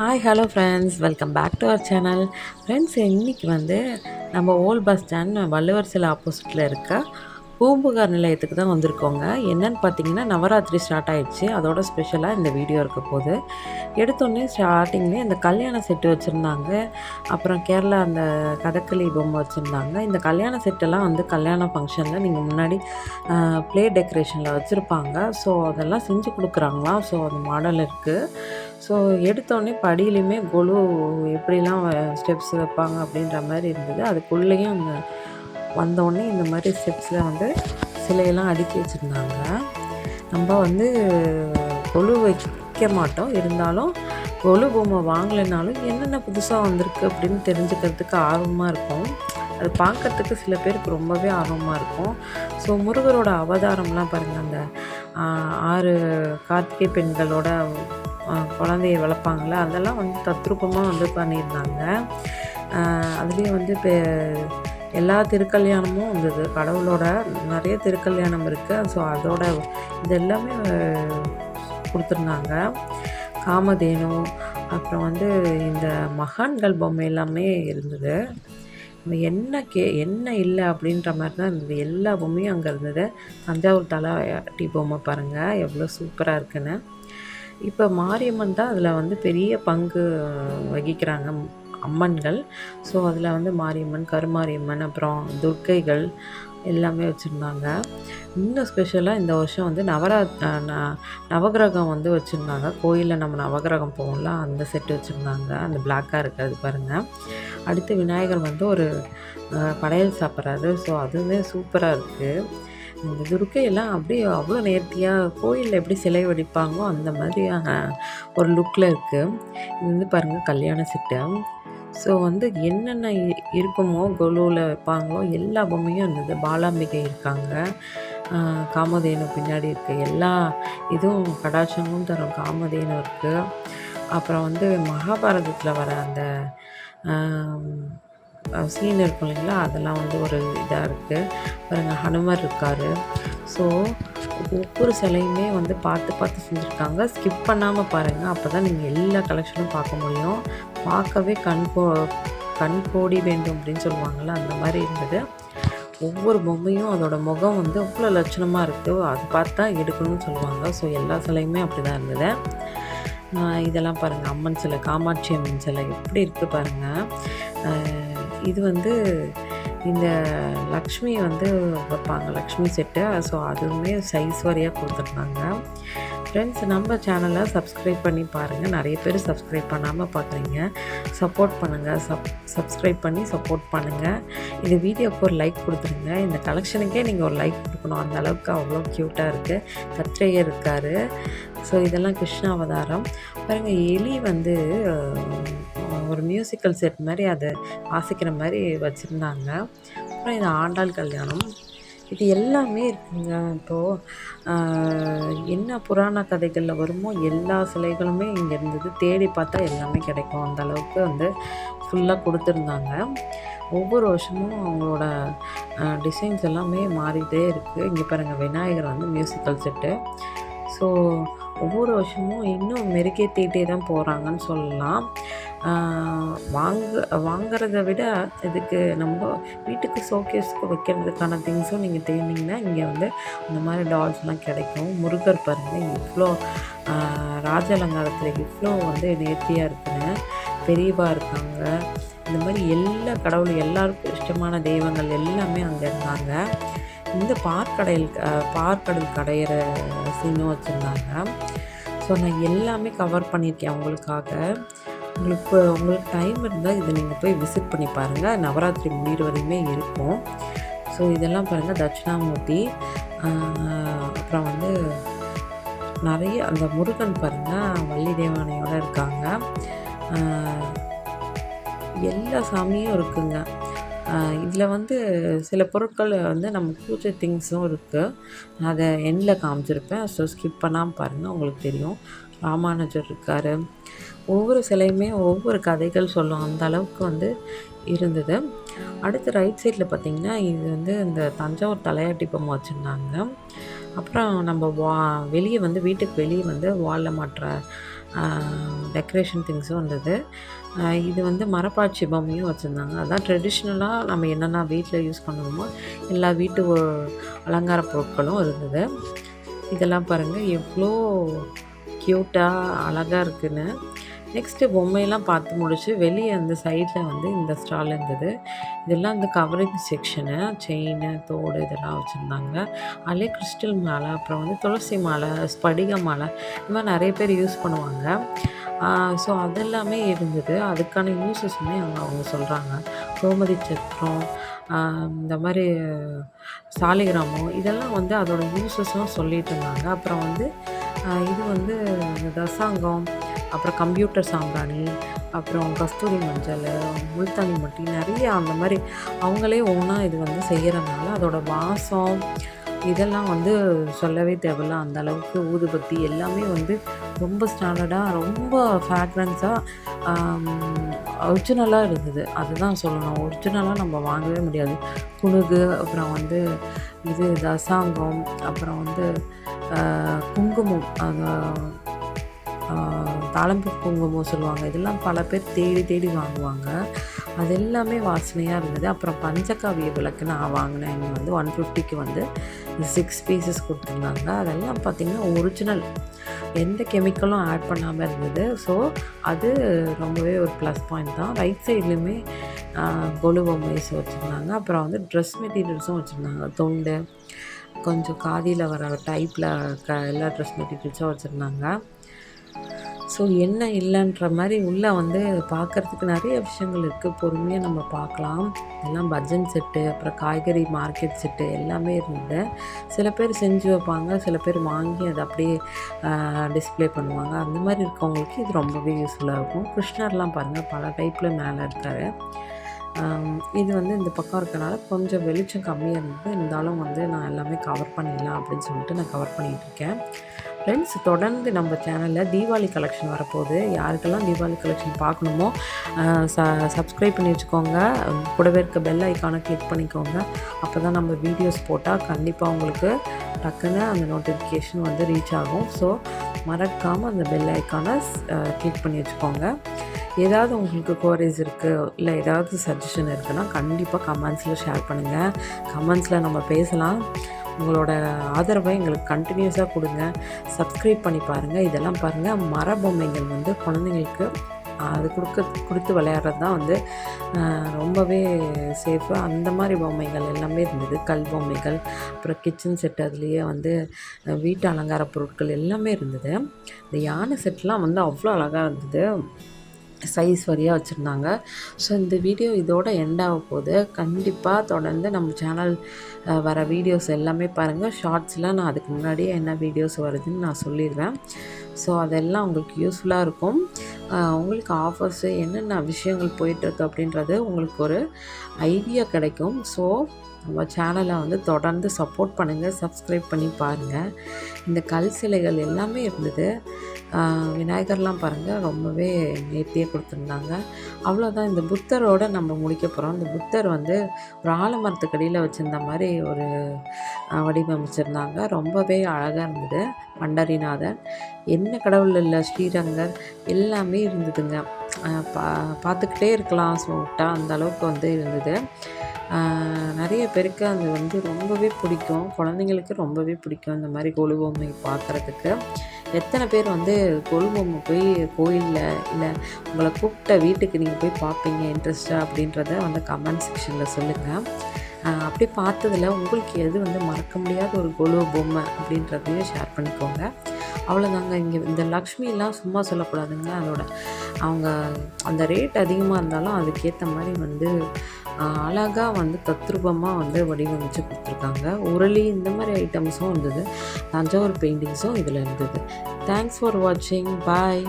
Hi hello friends welcome back to our channel friends இன்றைக்கி வந்து நம்ம ஓல்ட் பஸ் ஸ்டாண்ட் வள்ளுவர் சிலை ஆப்போசிட்டில் இருக்க பூம்புகார் நிலையத்துக்கு தான் வந்திருக்கோங்க. என்னன்னு பார்த்தீங்கன்னா நவராத்திரி ஸ்டார்ட் ஆகிடுச்சு அதோட ஸ்பெஷலாக இந்த வீடியோ இருக்க போது எடுத்தோடனே ஸ்டார்டிங்லேயே இந்த கல்யாண செட்டு வச்சுருந்தாங்க. அப்புறம் கேரளா அந்த கதகளி பொம்மை வச்சுருந்தாங்க. இந்த கல்யாண செட்டெல்லாம் வந்து கல்யாண ஃபங்க்ஷனில் நீங்கள் முன்னாடி ப்ளே டெக்கரேஷனில் வச்சுருப்பாங்க. ஸோ அதெல்லாம் செஞ்சு கொடுக்குறாங்களாம். ஸோ அந்த மாடல் இருக்குது ஸோ எடுத்தோடனே படியிலையுமே கொலு எப்படிலாம் ஸ்டெப்ஸ் வைப்பாங்க அப்படின்ற மாதிரி இருந்தது. அதுக்குள்ளேயும் அந்த வந்தோடனே இந்த மாதிரி ஸ்டெப்ஸில் வந்து சிலையெல்லாம் அடுக்கி வச்சுருந்தாங்க. நம்ம வந்து கொலு வைக்க மாட்டோம். இருந்தாலும் கொலு பொம்மை வாங்கலைனாலும் என்னென்ன புதுசாக வந்திருக்கு அப்படின்னு தெரிஞ்சுக்கிறதுக்கு ஆர்வமாக இருக்கும். அது பார்க்கறதுக்கு சில பேருக்கு ரொம்பவே ஆர்வமாக இருக்கும். ஸோ முருகரோட அவதாரம்லாம் பாருங்கள் அந்த ஆறு கார்த்திகை பெண்களோட குழந்தைய வளர்ப்பாங்களே அதெல்லாம் வந்து தத்ரூபமாக வந்து பண்ணியிருந்தாங்க. அதுலேயும் வந்து இப்போ எல்லா திருக்கல்யாணமும் வந்தது. கடவுளோட நிறைய திருக்கல்யாணம் இருக்குது ஸோ அதோட இது எல்லாமே கொடுத்துருந்தாங்க. காமதேனு அப்புறம் வந்து இந்த மகான்கள் பொம்மை எல்லாமே இருந்தது. என்ன கே என்ன இல்லை அப்படின்ற மாதிரி தான் இருந்தது எல்லா பொம்மையும் அங்கே இருந்தது. தஞ்சாவூர் தலையாட்டி பொம்மை பாருங்கள் எவ்வளோ சூப்பராக இருக்குன்னு. இப்போ மாரியம்மன் தான் அதில் வந்து பெரிய பங்கு வகிக்கிறாங்க அம்மன்கள். ஸோ அதில் வந்து மாரியம்மன் கருமாரியம்மன் அப்புறம் துர்க்கைகள் எல்லாமே வச்சுருந்தாங்க. இன்னும் ஸ்பெஷலாக இந்த வருஷம் வந்து நவரா நவகிரகம் வந்து வச்சுருந்தாங்க. கோயிலில் நம்ம நவகிரகம் போகல அந்த செட்டு வச்சுருந்தாங்க. அந்த பிளாக்காக இருக்கிறது பாருங்கள் அடுத்து விநாயகர் வந்து ஒரு படையல் சாப்பிட்றாரு. ஸோ அதுவுமே சூப்பராக இருக்குது இந்த துர்க்கையெல்லாம் அப்படியே அவ்வளோ நேர்த்தியாக கோயிலில் எப்படி சிலை வடிப்பாங்களோ அந்த மாதிரியான ஒரு லுக்கில் இருக்குது இது வந்து பாருங்கள் கல்யாண செட்டு ஸோ வந்து என்னென்ன இருக்குமோ கொலுவில் வைப்பாங்களோ எல்லா பொம்மையும் இருந்தது பாலாம்பிகை இருக்காங்க. காமதேனு பின்னாடி இருக்குது எல்லா இதுவும் கடாட்சமும் தரும். காமதேனு இருக்குது அப்புறம் வந்து மகாபாரதத்தில் வர அந்த சீன் இருக்கும் இல்லைங்களா? அதெல்லாம் வந்து ஒரு இதாக இருக்குது பாருங்கள் ஹனுமர் இருக்கார். ஸோ ஒவ்வொரு சிலையுமே வந்து பார்த்து பார்த்து செஞ்சுருக்காங்க. ஸ்கிப் பண்ணாமல் பாருங்கள் அப்போ தான் நீங்கள் எல்லா கலெக்ஷனும் பார்க்க முடியும். பார்க்கவே கண் கோ கண் கோடி வேண்டும் அப்படின்னு சொல்லுவாங்கள்ல அந்த மாதிரி இருந்தது. ஒவ்வொரு பொம்மையும் அதோட முகம் வந்து அவ்வளோ லட்சணமாக இருக்குது அது பார்த்தா எடுக்கணும்னு சொல்லுவாங்க. ஸோ எல்லா சிலையுமே அப்படி தான் இருந்தது இதெல்லாம் பாருங்கள் அம்மன் சிலை காமாட்சி அம்மன் சிலை எப்படி இருக்குது பாருங்கள் இது வந்து இந்த லக்ஷ்மி வந்து வைப்பாங்க. லக்ஷ்மி செட்டு. ஸோ அதுவுமே சைஸ் வரையாக கொடுத்துருந்தாங்க. ஃப்ரெண்ட்ஸ் நம்ம சேனலை சப்ஸ்கிரைப் பண்ணி பாருங்கள் நிறைய பேர் சப்ஸ்கிரைப் பண்ணாமல் பார்க்குறீங்க சப்போர்ட் பண்ணுங்கள் சப் சப்ஸ்கிரைப் பண்ணி சப்போர்ட் பண்ணுங்கள் இந்த வீடியோக்கு ஒரு லைக் கொடுத்துருங்க. இந்த கலெக்ஷனுக்கே நீங்கள் ஒரு லைக் கொடுக்கணும். அந்த அளவுக்கு அவ்வளோ க்யூட்டாக இருக்குது கத்திரையர் இருக்கார். ஸோ இதெல்லாம் கிருஷ்ண அவதாரம் பாருங்கள் எலி வந்து ஒரு மியூசிக்கல் செட் மாதிரி அதை வாசிக்கிற மாதிரி வச்சுருந்தாங்க. அப்புறம் இது ஆண்டாள் கல்யாணம். இது எல்லாமே இருக்குங்க. இப்போது என்ன புராண கதைகளில் வருமோ எல்லா சிலைகளுமே இங்கே இருந்தது. தேடி பார்த்தா எல்லாமே கிடைக்கும். அந்த அளவுக்கு வந்து ஃபுல்லாக கொடுத்துருந்தாங்க. ஒவ்வொரு வருஷமும் அவங்களோட டிசைன்ஸ் எல்லாமே மாறிகிட்டே இருக்குது இங்கே பாருங்கள் விநாயகர் வந்து மியூசிக்கல் செட்டு ஸோ ஒவ்வொரு வருஷமும் இன்னும் மெருகேற்றிட்டே தான் போகிறாங்கன்னு சொல்லலாம். வாங்க வாங்கிறத விட இதுக்கு நம்ம வீட்டுக்கு ஷோகேஸ்க்கு வைக்கிறதுக்கான திங்ஸும் நீங்கள் தேடிங்கன்னா இங்கே வந்து அந்த மாதிரி டால்ஸ்லாம் கிடைக்கும். முருகர் பாருங்கள் இவ்வளோ ராஜ அலங்காரத்தில் இவ்வளோ வந்து நேர்த்தியாக இருக்குன்னு பெரியவா இருக்காங்க. இந்த மாதிரி எல்லா கடவுளும் எல்லாருக்கும் இஷ்டமான தெய்வங்கள் எல்லாமே அங்கே இருந்தாங்க. இந்த பார்க்கடையில் பார்க்கடல் கடையிற சீனும் வச்சுருந்தாங்க. ஸோ நான் எல்லாமே கவர் பண்ணியிருக்கேன் அவங்களுக்காக. உங்களுக்கு உங்களுக்கு டைம் இருந்தால் இதை நீங்கள் போய் விசிட் பண்ணி பாருங்கள் நவராத்திரி முடிகிற வரையுமே இருக்கும். ஸோ இதெல்லாம் பாருங்கள் தட்சிணாமூர்த்தி. அப்புறம் வந்து நிறைய அந்த முருகன் பாருங்கள் வள்ளி தேவானையோடு இருக்காங்க. எல்லா சாமியும் இருக்குங்க. இதில் வந்து சில பொருட்கள் வந்து நம்ம பூஜை திங்ஸும் இருக்குது அதை எண்ணில் காமிச்சிருப்பேன். ஸோ ஸ்கிப் பண்ணாமல் பாருங்கள் உங்களுக்கு தெரியும். ராமானுஜர் இருக்கார். ஒவ்வொரு சிலையுமே ஒவ்வொரு கதைகள் சொல்லும் அந்த அளவுக்கு வந்து இருந்தது. அடுத்து ரைட் சைடில் பார்த்திங்கன்னா இது வந்து இந்த தஞ்சாவூர் தலையாட்டி பொம்மை வச்சுருந்தாங்க. அப்புறம் நம்ம வா வெளியே வந்து வீட்டுக்கு வெளியே வந்து வாலில் மாட்டுற டெக்கரேஷன் திங்ஸும் வந்தது. இது வந்து மரப்பாச்சி பொம்மையும் வச்சுருந்தாங்க. அதான் ட்ரெடிஷ்னலாக நம்ம என்னென்ன வீட்டில் யூஸ் பண்ணுவோமோ எல்லா வீட்டு அலங்கார பொருட்களும் இருந்தது. இதெல்லாம் பாருங்கள் எவ்வளோ க்யூட்டாக அழகாக இருக்குன்னு. நெக்ஸ்ட்டு பொம்மையெல்லாம் பார்த்து முடிச்சு வெளியே அந்த சைடில் வந்து இந்த ஸ்டால் இருந்தது. இதெல்லாம் இந்த கவரிங் செக்ஷனு செயின் தோடு இதெல்லாம் வச்சுருந்தாங்க. அதிலே கிறிஸ்டல் மாலை அப்புறம் வந்து துளசி மாலை ஸ்படிக மாலை இந்த மாதிரி நிறைய பேர் யூஸ் பண்ணுவாங்க. ஸோ அதெல்லாமே இருந்தது. அதுக்கான யூசஸுமே அவங்க அவங்க சொல்கிறாங்க கோமதி சத்திரம் இந்த மாதிரி சாலிகிராமம் இதெல்லாம் வந்து அதோட யூஸஸும் சொல்லிட்டு இருந்தாங்க. அப்புறம் வந்து இது வந்து தசாங்கம் அப்புறம் கம்ப்யூட்டர் சாம்பிராணி அப்புறம் கஸ்தூரி மஞ்சள் முல்தானி மட்டி நிறைய அந்த மாதிரி அவங்களே ஒன்றா இது வந்து செய்கிறனால அதோட வாசம் இதெல்லாம் வந்து சொல்லவே தேவையில்ல. அந்த அளவுக்கு ஊதுபத்தி எல்லாமே வந்து ரொம்ப ஸ்டாண்டர்டாக ரொம்ப ஃப்ராக்ரன்ஸாக ஒரிஜினலாக இருந்தது. அதுதான் சொல்லணும். ஒரிஜினலாக நம்ம வாங்கவே முடியாது. குழுகு அப்புறம் வந்து இது தசாங்கம் அப்புறம் வந்து குங்குமம் அந்த தாளம்பு குங்குமம் சொல்லுவாங்க. இதெல்லாம் பல பேர் தேடி தேடி வாங்குவாங்க. அது எல்லாமே வாசனையாக இருந்தது. அப்புறம் பஞ்சகாவிய விளக்கு நான் வாங்கினேன். இங்கே வந்து ஒன் ஃபிஃப்டிக்கு வந்து சிக்ஸ் பீசஸ் கொடுத்துருந்தாங்க. அதெல்லாம் பார்த்திங்கன்னா ஒரிஜினல் எந்த கெமிக்கலும் ஆட் பண்ணாமல் இருந்தது. ஸோ அது ரொம்பவே ஒரு ப்ளஸ் பாயிண்ட் தான். ரைட் சைட்லேயுமே கொலு பொம்மைஸ் வச்சுருந்தாங்க. அப்புறம் வந்து ட்ரெஸ் மெட்டீரியல்ஸும் வச்சுருந்தாங்க. தொண்டு கொஞ்சம் காதியில் வர டைப்பில் க எல்லா ட்ரெஸ் மெட்டீரியல்ஸும் வச்சுருந்தாங்க. ஸோ என்ன இல்லைன்ற மாதிரி உள்ளே வந்து பார்க்குறதுக்கு நிறைய விஷயங்கள் இருக்குது பொறுமையாக நம்ம பார்க்கலாம் எல்லாம் பஜன் செட்டு அப்புறம் காய்கறி மார்க்கெட் செட்டு எல்லாமே இருந்தது. சில பேர் செஞ்சு வைப்பாங்க சில பேர் வாங்கி அதை அப்படியே டிஸ்ப்ளே பண்ணுவாங்க. அந்த மாதிரி இருக்கவங்களுக்கு இது ரொம்பவே யூஸ்ஃபுல்லாக இருக்கும். கிருஷ்ணர்லாம் பாருங்கள் பல டைப்பில் மேலே இருக்கார். இது வந்து இந்த பக்கம் இருக்கனால கொஞ்சம் வெளிச்சம் கம்மியாக இருந்தது. இருந்தாலும் வந்து நான் எல்லாமே கவர் பண்ணிடலாம் அப்படின்னு சொல்லிட்டு நான் கவர் பண்ணிகிட்டு இருக்கேன். ஃப்ரெண்ட்ஸ் தொடர்ந்து நம்ம சேனலில் தீபாவளி கலெக்ஷன் வரப்போகுது. யாருக்கெல்லாம் தீபாவளி கலெக்ஷன் பார்க்கணுமோ ச சப்ஸ்கிரைப் பண்ணி வச்சுக்கோங்க. கூடவே இருக்க பெல் ஐக்கானை கிளிக் பண்ணிக்கோங்க. அப்போ தான் நம்ம வீடியோஸ் போட்டால் கண்டிப்பாக உங்களுக்கு டக்குன்னு அந்த நோட்டிஃபிகேஷன் வந்து ரீச் ஆகும். ஸோ மறக்காமல் அந்த பெல் ஐக்கானை கிளிக் பண்ணி வச்சுக்கோங்க. ஏதாவது உங்களுக்கு கோரிஸ் இருக்குது இல்லை ஏதாவது சஜஷன் இருக்குன்னா கண்டிப்பாக கமெண்ட்ஸில் ஷேர் பண்ணுங்கள் கமெண்ட்ஸில் நம்ம பேசலாம். உங்களோட ஆதரவை எங்களுக்கு கண்டினியூஸாக கொடுங்க. சப்ஸ்கிரைப் பண்ணி பாருங்கள் இதெல்லாம் பாருங்கள் மர பொம்மைகள் வந்து குழந்தைங்களுக்கு அது கொடுக்க கொடுத்து விளையாடுறது தான் வந்து ரொம்பவே சேஃபு அந்த மாதிரி பொம்மைகள் எல்லாமே இருந்தது. கல் பொம்மைகள் அப்புறம் கிச்சன் செட் அதுலேயே வந்து வீட்டு அலங்கார பொருட்கள் எல்லாமே இருந்தது. இந்த யானை செட்லாம் வந்து அவ்வளோ அழகாக இருந்தது. சைஸ் வரியாக வச்சுருந்தாங்க. ஸோ இந்த வீடியோ இதோட எண்ட் ஆக போகுது. கண்டிப்பாக தொடர்ந்து நம்ம சேனல் வர வீடியோஸ் எல்லாமே பாருங்கள் ஷார்ட்ஸில் நான் அதுக்கு முன்னாடியே என்ன வீடியோஸ் வருதுன்னு நான் சொல்லிடுவேன் ஸோ அதெல்லாம் உங்களுக்கு யூஸ்ஃபுல்லாக இருக்கும். உங்களுக்கு ஆஃபர்ஸு என்னென்ன விஷயங்கள் போயிட்டுருக்கு அப்படின்றது உங்களுக்கு ஒரு ஐடியா கிடைக்கும். ஸோ நம்ம சேனலை வந்து தொடர்ந்து சப்போர்ட் பண்ணுங்கள் சப்ஸ்கிரைப் பண்ணி பாருங்கள் இந்த கல் சிலைகள் எல்லாமே இருந்தது. விநாயகர்லாம் பாருங்கள் ரொம்பவே நேர்த்தியாக கொடுத்துருந்தாங்க. அவ்வளோதான் இந்த புத்தரோட நம்ம முடிக்க போகிறோம் இந்த புத்தர் வந்து ஒரு ஆலமரத்துக்கடியில் வச்சுருந்த மாதிரி ஒரு வடிவமைச்சிருந்தாங்க. ரொம்பவே அழகாக இருந்தது பண்டரிநாதன். என்ன கடவுள் இல்லை ஸ்ரீரங்கர். எல்லாமே இருந்ததுங்க. பா பார்த்துக்கிட்டே இருக்கலாம் சூட்டா. அந்த அளவுக்கு வந்து இருந்தது. நிறைய பேருக்கு அது வந்து ரொம்பவே பிடிக்கும். குழந்தைங்களுக்கு ரொம்பவே பிடிக்கும் இந்த மாதிரி கொலு பொம்மை பார்க்குறதுக்கு எத்தனை பேர் வந்து கொலு பொம்மை போய் கோயிலில் இல்லை உங்களை கூப்பிட்ட வீட்டுக்கு நீங்கள் போய் பார்ப்பீங்க இன்ட்ரெஸ்ட்டாக அப்படின்றத வந்து கமெண்ட் செக்ஷனில் சொல்லுங்கள் அப்படி பார்த்ததில் உங்களுக்கு எது வந்து மறக்க முடியாத ஒரு கொலு பொம்மை அப்படின்றதையும் ஷேர் பண்ணிக்கோங்க. அவ்வளோதாங்க இங்கே இந்த லக்ஷ்மிலாம் சும்மா சொல்லக்கூடாதுங்க. அதோட அவங்க அந்த ரேட் அதிகமாக இருந்தாலும் அதுக்கேற்ற மாதிரி வந்து அழகாக வந்து தத்ரூபமாக வந்து வடிவமைச்சு கொடுத்துருக்காங்க. உரளி இந்த மாதிரி ஐட்டம்ஸும் இருந்தது தஞ்சாவூர் பெயிண்டிங்ஸும் இதில் இருந்தது. தேங்க்ஸ் ஃபார் வாட்சிங் பாய்